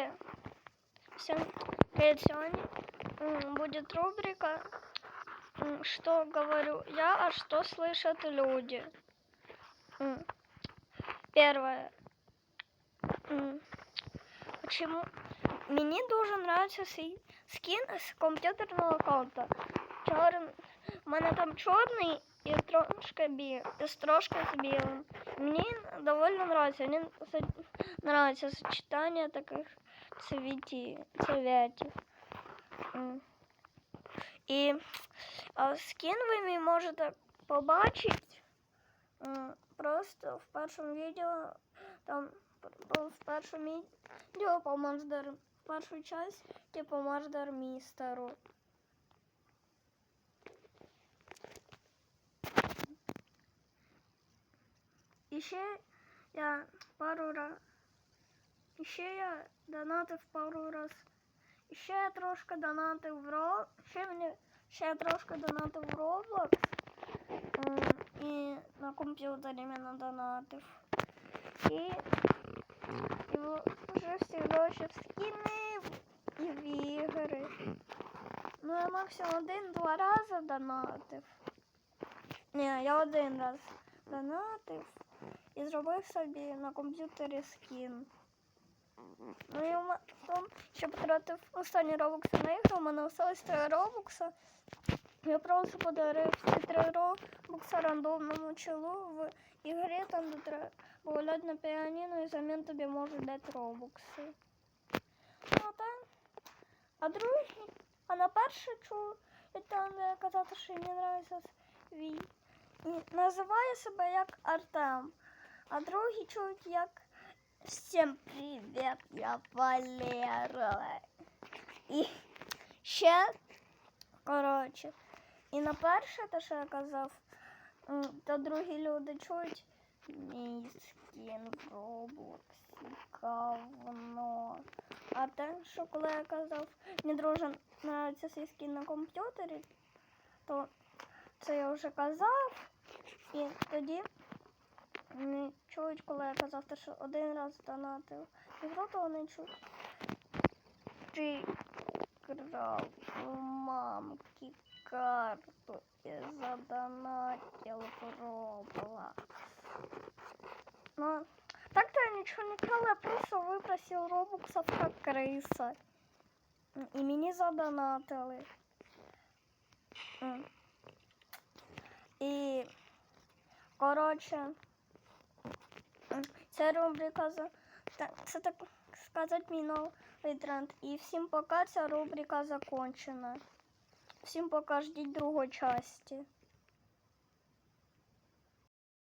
И всем привет, сегодня м, будет рубрика м, «Что говорю я, а что слышат люди». М, Первое. М, Почему? Мне дуже нравится свій скін з комп'ютерного аккаунта. Чорн... У мене там чорний і трошки бі... і трошки з білим. Мені доволі нравится. Мені со- нравится сочетання таких цвіті... цвятів. М. І а, скін ви мій можете побачити м, просто в першому відео, там п- в першому відео по Монстер, в першу часть по Монстер Містеру. І ще я пару раз. Ще я донатив пару раз. І ще я трошки донатив в Ро... Ще мені ще я трошки донатив в Roblox. І на комп'ютері мене донатив. І, і вже всі гроші в скіни в- і в ігри. Ну я максимум один-два рази донатив. Ні, я один раз донатив і зробив собі на комп'ютері скін. Ну і в тому, що потратив останні робокси на ігру, у мене осталось три робокса. Я просто подарив ці три робокса рандомному чолу в ігрі, там де треба гуляти на піаніно і замін тобі можуть дати робокси. Ну так. А другий, а на перше чу, і там казати, що мені нравиться свій. Називає себе як Артем. А другий чують як Всем привет, я Валера. І ще, коротше, і на перше, те, що я казав, то другі люди чують мій скін в Роблоксі, говно. А те, що коли я казав, мені друже нравиться свій скін на комп'ютері, то це я вже казав. І тоді не чують, коли я казав, що один раз донатив ігру, то вони чують. Ти крав у мамки карту і задонатив Roblox. Ну, так-то я ничего не крал, я просто выпросил робоксов как крыса. И мені задонатили. М. І, коротше, ця рубрика це так сказати мій новий тренд. І всім пока, ця рубрика закончена. Всім пока, ждіть другої часті.